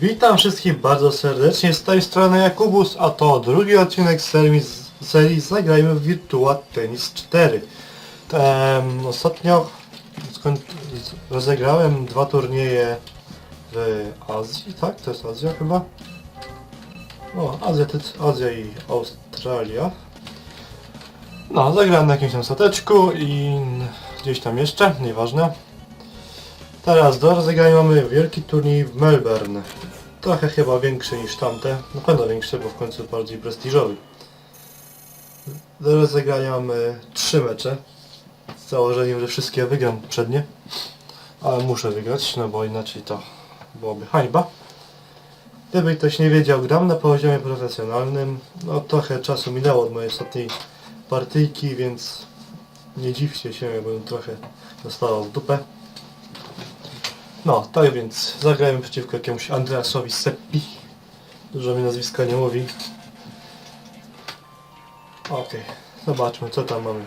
Witam wszystkich bardzo serdecznie, z tej strony Jakubus, a to drugi odcinek serii, serii Zagrajmy w Virtua Tennis 4. Em, ostatnio rozegrałem dwa turnieje w Azji, tak? To jest Azja chyba? O, Azja, to- Azja i Australia. No, zagrałem na jakimś tam stateczku i gdzieś tam jeszcze, nieważne. Teraz do rozegrania mamy wielki turniej w Melbourne. Trochę chyba większy niż tamte, na pewno większy, bo w końcu bardziej prestiżowy. Do rozegrania mamy trzy mecze. Z założeniem, że wszystkie wygram przednie. Ale muszę wygrać, no bo inaczej to byłoby hańba. Gdyby ktoś nie wiedział, gram na poziomie profesjonalnym. No trochę czasu minęło od mojej ostatniej partyjki, więc nie dziwcie się, jakbym trochę dostawał w dupę. No, tak więc zagrajmy przeciwko jakiemuś Andreasowi Seppi. Dużo mi nazwiska nie mówi. Okej, zobaczmy co tam mamy.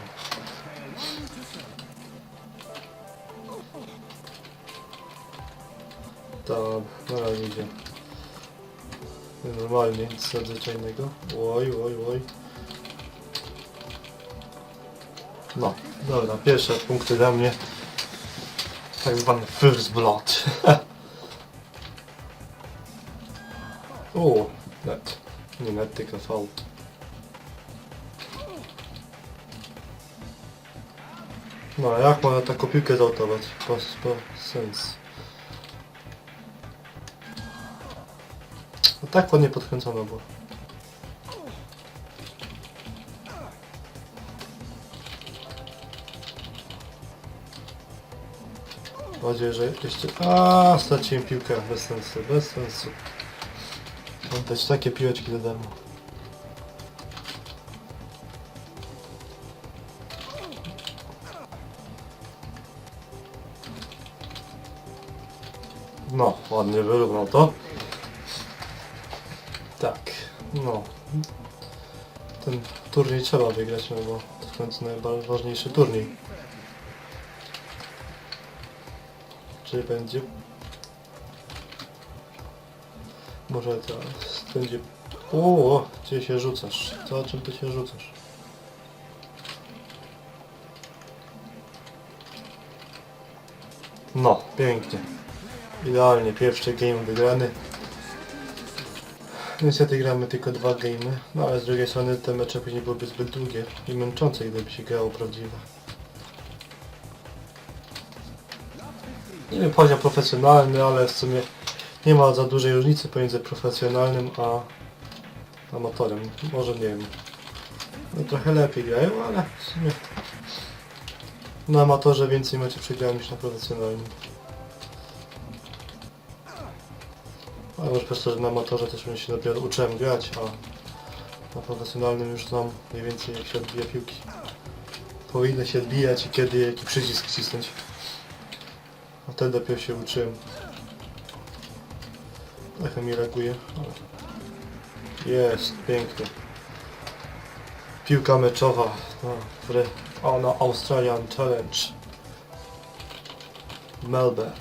To na razie idzie. Normalnie, nic nadzwyczajnego. Oj, oj, oj. No, dobra, pierwsze punkty dla mnie. Tak zwany first blood. o, net. Nie net, tylko V. No, jak można taką piłkę zautować? Po, po sens. No tak ładnie podkręcono było. Mam że jeszcze... A, straciłem piłkę. Bez sensu, bez sensu. Oddać takie piłeczki do darmo. No, ładnie wyrównał to. Tak, no. Ten turniej trzeba wygrać, no bo to w końcu najważniejszy turniej. Czy będzie... Może teraz będzie... O, gdzie się rzucasz? Co, czym ty się rzucasz? No, pięknie. Idealnie, pierwszy game wygrany. Niestety gramy tylko dwa gamey, no ale z drugiej strony te mecze później byłyby zbyt długie i męczące, gdyby się grało prawdziwe. Nie wiem, poziom profesjonalny, ale w sumie nie ma za dużej różnicy pomiędzy profesjonalnym a amatorem. Może nie wiem. No trochę lepiej grają, ale w sumie na amatorze więcej meczy przegrałem niż na profesjonalnym. Ale może przez to, że na amatorze też się dopiero uczyłem grać, a na profesjonalnym już znam mniej więcej jak się odbija piłki. Powinno się odbijać i kiedy jaki przycisk wcisnąć. A wtedy dopiero się uczyłem. Trochę mi reaguje. Jest, pięknie. Piłka meczowa no, o, na Australian Challenge. Melbourne.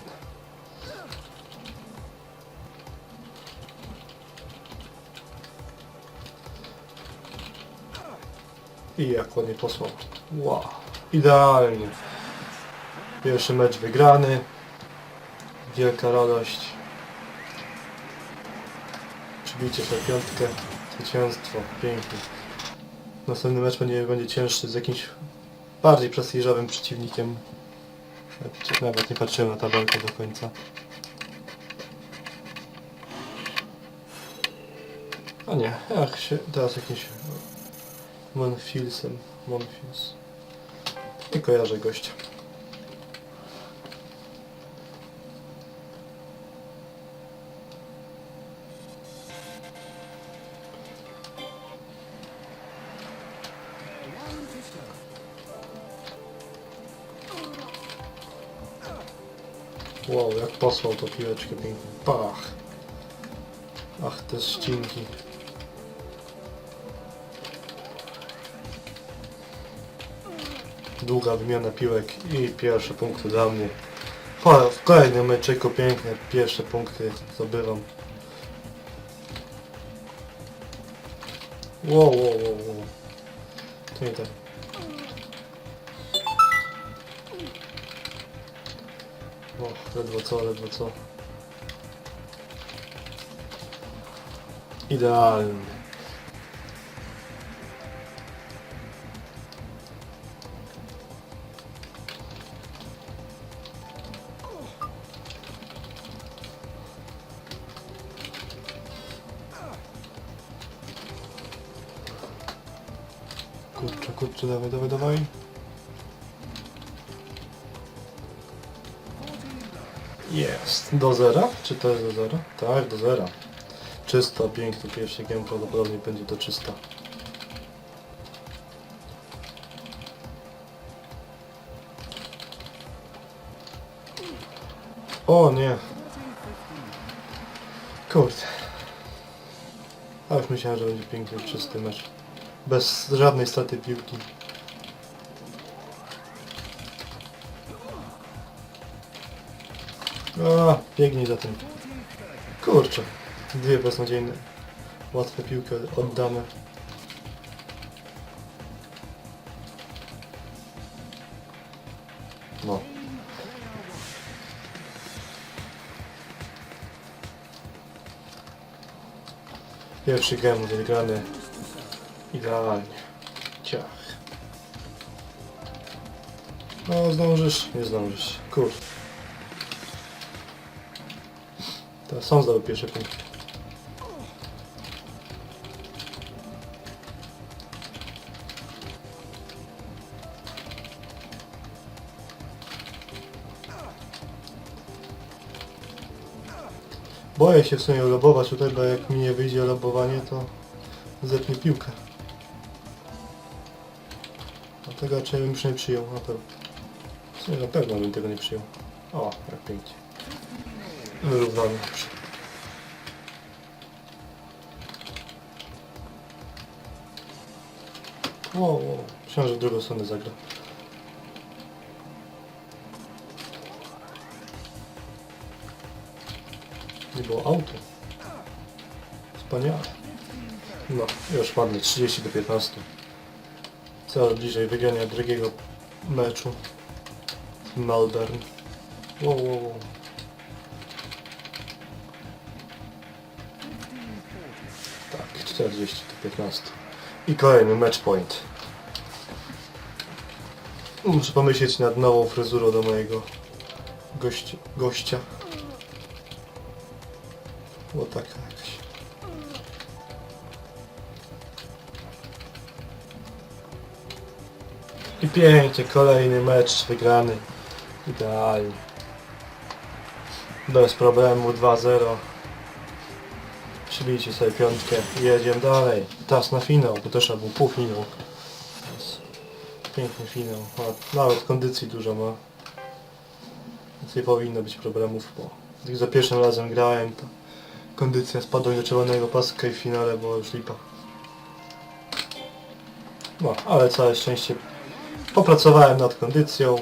I jak ładnie posłał. Wow, idealnie. Pierwszy mecz wygrany. Wielka radość. Przybicie na piątkę. Zwycięstwo. Pięknie. Następny mecz będzie, będzie cięższy z jakimś bardziej prestiżowym przeciwnikiem. Nawet nie patrzyłem na tabelkę do końca. A nie, jak się teraz jakimś Monfilsem. Monfils. Nie kojarzę gościa. Wow, jak posłał tą piłeczkę pięknie. Pach! Ach, te ścinki. Długa wymiana piłek i pierwsze punkty dla mnie. Chora, w kolejnym meczyku piękne pierwsze punkty zdobywam. Wow, wow, wow, wow. To nie tak. O, ledwo co, ledwo co. Idealnie. Kurczę, kurczę, dawaj, dawaj, dawaj. Jest. Do zera? Czy to jest do zera? Tak, do zera. Czysto, piękny pierwszy game, prawdopodobnie będzie to czysta. O nie. Kurde. A już myślałem, że będzie piękny, czysty mecz. Bez żadnej straty piłki. A, biegnij za tym. Kurczę. Dwie beznadziejne. Łatwe piłki oddamy. No. Pierwszy game wygrany idealnie. Ciach. No zdążysz? Nie zdążysz. Kurde. Teraz są zdały pierwsze punkty. Boję się w sumie lobować tutaj, bo jak mi nie wyjdzie lobowanie, to zetnie piłkę. Dlatego raczej bym już nie przyjął, na pewno. W sumie na pewno bym tego nie przyjął. O, jak pięknie. Wyrównany. Wow, wow. Myślałem, że w drugą stronę zagra. Nie było auto. Wspaniale. No, już ładnie, 30 do 15. Coraz bliżej wygrania drugiego meczu w Melbourne. Wow, wow, wow. 40 do 15. I kolejny match point. Muszę pomyśleć nad nową fryzurą do mojego gości, gościa. Bo taka jakaś. I pięknie, kolejny mecz wygrany. Idealnie. Bez problemu 2-0. Przybijcie sobie piątkę i jedziemy dalej. Teraz na finał, bo też był półfinał. Teraz Piękny finał. A nawet kondycji dużo ma. Więc nie powinno być problemów, bo jak za pierwszym razem grałem, to kondycja spadła do czerwonego paska i w finale była już lipa. No, ale całe szczęście popracowałem nad kondycją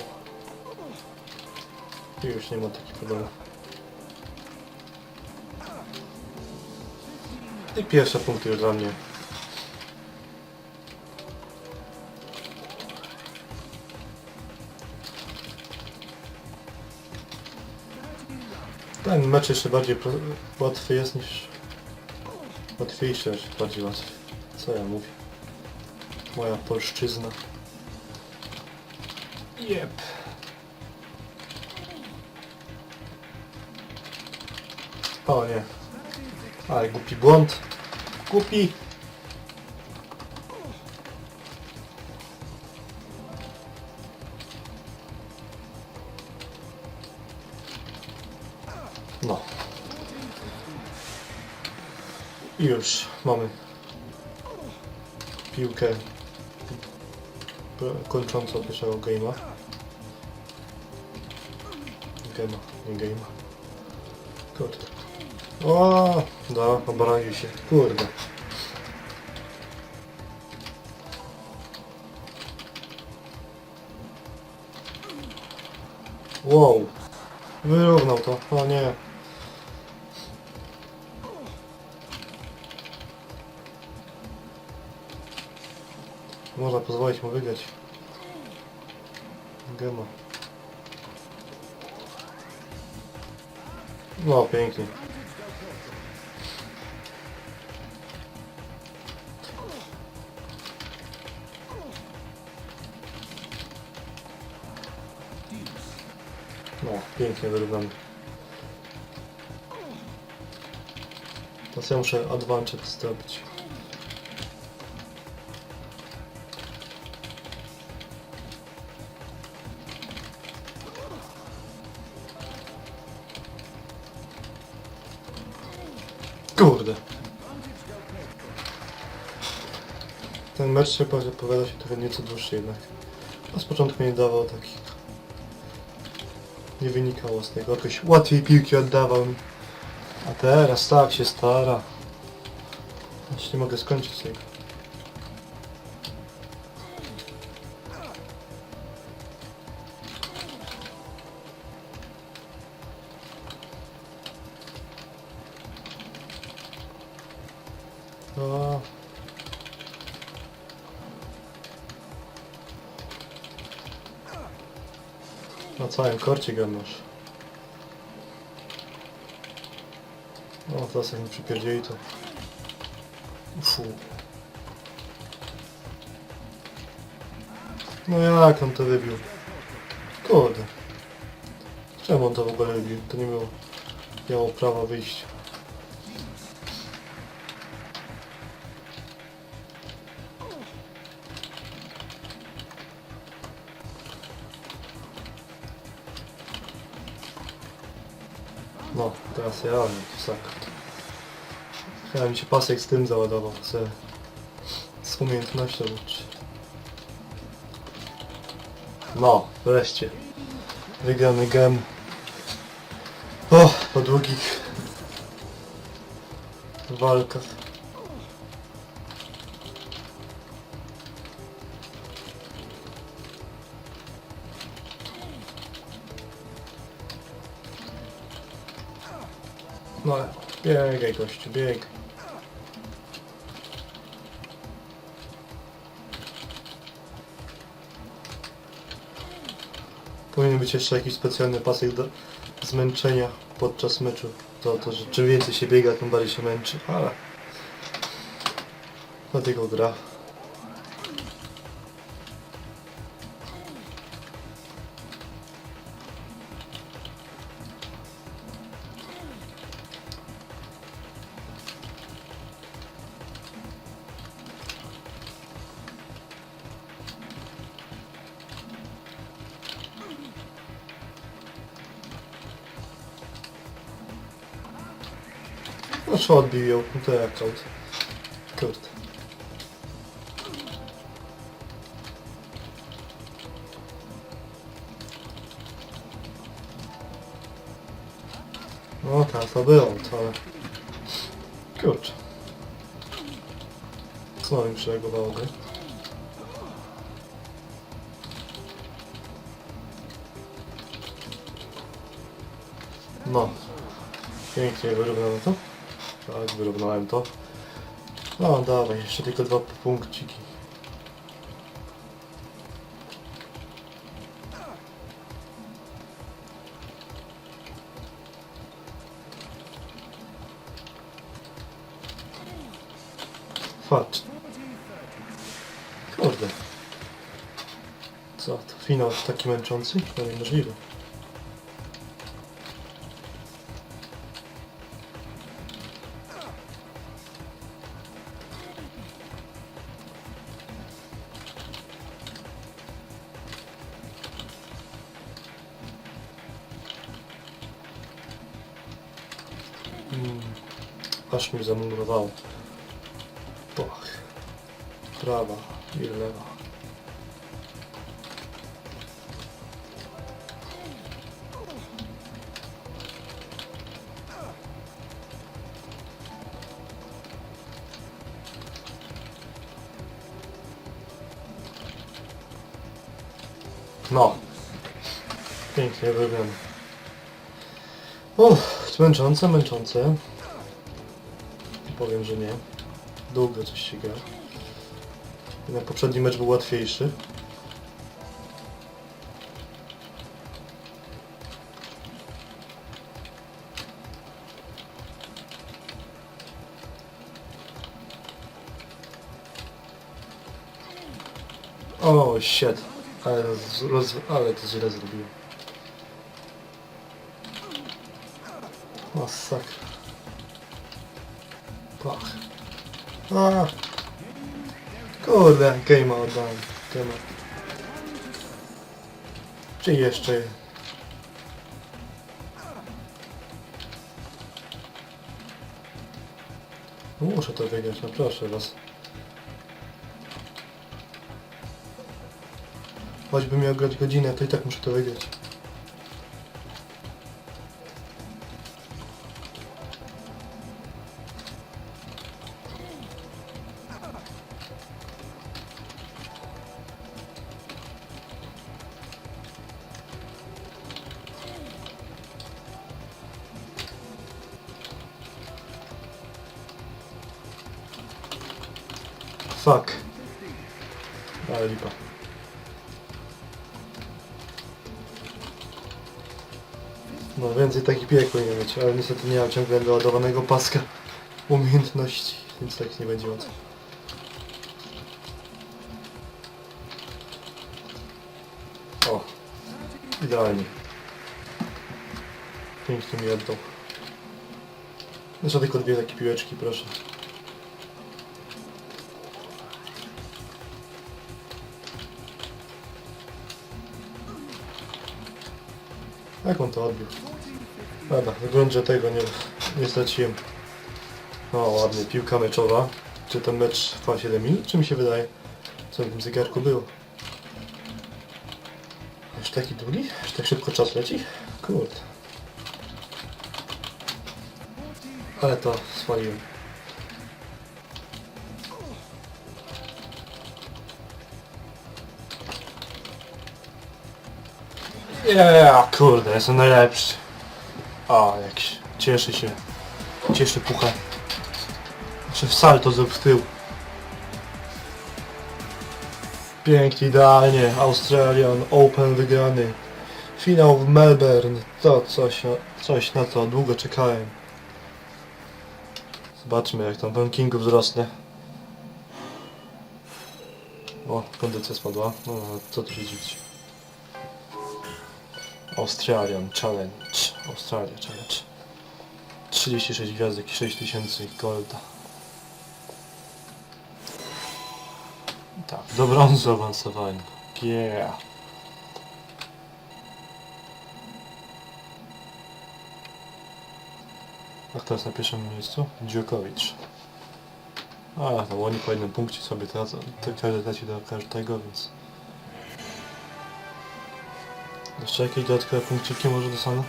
i już nie ma takich problemów. I pierwsze punkty już dla mnie. Ten mecz jeszcze bardziej łatwy jest niż... Łatwiejszy, niż bardziej łatwy. Co ja mówię? Moja polszczyzna. Jep. O nie. Ale głupi błąd. Głupi. No. I już mamy piłkę kończącą pierwszego game'a. Game'a, nie game'a. Kurde. O, da, obronił się. Kurde. Wow. Wyrównał to. O nie. Można pozwolić mu wygrać. Gema. No, pięknie. Pięknie wyrównany. Teraz ja muszę advantage zrobić. Kurde. Ten mecz się powiada się trochę nieco dłuższy jednak. A z początku nie dawał takich... Nie wynikało z tego. Jakoś łatwiej piłki oddawał mi. A teraz tak się stara. Aż nie mogę skończyć tego. Na całym korcie go masz. O, teraz jak mi przypierdzieli to... Fu. No jak on to wybił? Kurde. Czemu on to w ogóle wybił? To nie było... Miało prawa wyjść. No, teraz ja mam to sakret. Chyba mi się pasek z tym załadował, chcę z umiejętnością uczyć. No, wreszcie. Wygrany gem. O, po długich walkach. Biegaj gościu, bieg. Powinien być jeszcze jakiś specjalny pasek do zmęczenia podczas meczu. To, to że czym więcej się biega, tym bardziej się męczy, ale... Dlatego gra. No co odbił ją, no to jak out. Kurde. No teraz to było, ale... Znowu mi przereagowało. No. Pięknie wyrównałem to. Tak, wyrównałem to. No dawaj, jeszcze tylko dwa punkciki. Patrz. Kurde. Co, to finał taki męczący? To niemożliwe. Aż mi zamurowało. Pach. Prawa i lewa. No. Pięknie wygląda. Uff, męczące, męczące. Powiem, że nie. Długo coś się gra. Na poprzedni mecz był łatwiejszy. O, shit. Ale, roz, roz, ale to źle zrobiłem. Masakra. Pach. A. Kurde, game'a oddałem. Temat. Czy jeszcze je? Muszę to wygrać, no proszę was. Choćbym miał grać godzinę, to i tak muszę to wygrać. Więcej takich piłek powinien mieć, ale niestety nie mam ciągle doładowanego paska umiejętności, więc tak nie będzie łatwo. O, idealnie. Pięknie mi oddał. Jeszcze tylko dwie takie piłeczki, proszę. Jak on to odbił? Dobra, wygląda, że tego nie, nie straciłem. O, ładnie, piłka meczowa. Czy ten mecz trwa 7 minut, czy mi się wydaje? Co w tym zegarku było? Aż taki długi? Aż tak szybko czas leci? Kurde. Ale to swaliłem. Ja, kurde, jestem najlepszy. O, jak się, cieszy się. Cieszy pucha. Jeszcze w salto zrób w tył. Pięknie, idealnie. Australian Open wygrany. Finał w Melbourne. To coś, coś na to długo czekałem. Zobaczmy jak tam w rankingu wzrosnę. O, kondycja spadła. No, co tu się. Australian Challenge. Australia Challenge. 36 gwiazdek i 6000 golda. Tak, do brązu awansowałem. Yeah. A kto jest na pierwszym miejscu? Dziurkowicz. A, tam oni po jednym punkcie sobie tracą. To każdy traci do każdego, więc... Jeszcze jakieś dodatkowe punkciki może dostanę?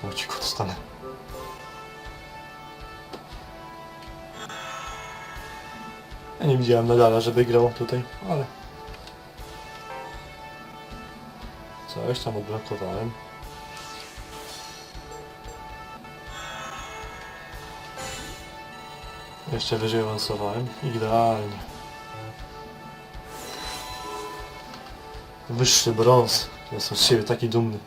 Dużo punkcików dostanę. Ja nie widziałem medala, żeby grał tutaj, ale... Coś tam odblokowałem. Jeszcze wyżej awansowałem. Idealnie. Wyższy brąz. Jestem z siebie taki dumny.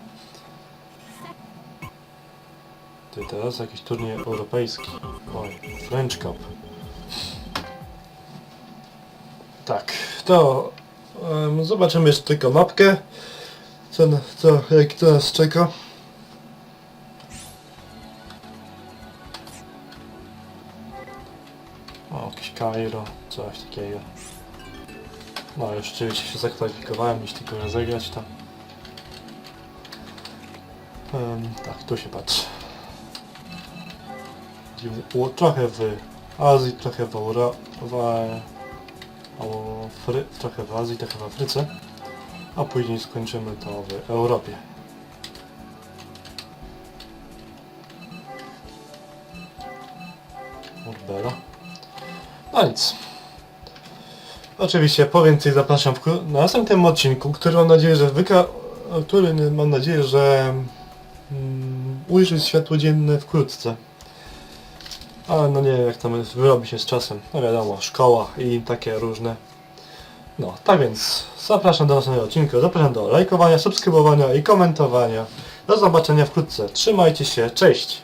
Ty teraz jakiś turniej europejski. Oj, French Cup. Tak, to em, zobaczymy jeszcze tylko mapkę. Co, co, jak to nas czeka. O, jakiś Cairo, coś takiego. No już rzeczywiście się zakwalifikowałem, jeśli tylko rozegrać to. Em, tak, tu się patrzy. O, Trochę w Azji, trochę w Euro... w, o, Fry, trochę w Azji, trochę w Afryce. A później skończymy to w Europie. Morbela. No nic. Oczywiście po więcej zapraszam wkró- na następnym odcinku, który mam nadzieję, że wyka... który mam nadzieję, że mm, ujrzy światło dzienne wkrótce. Ale no nie wiem jak tam wyrobi się z czasem. No wiadomo, szkoła i takie różne. No, tak więc zapraszam do następnego odcinka. Zapraszam do lajkowania, subskrybowania i komentowania. Do zobaczenia wkrótce. Trzymajcie się, cześć!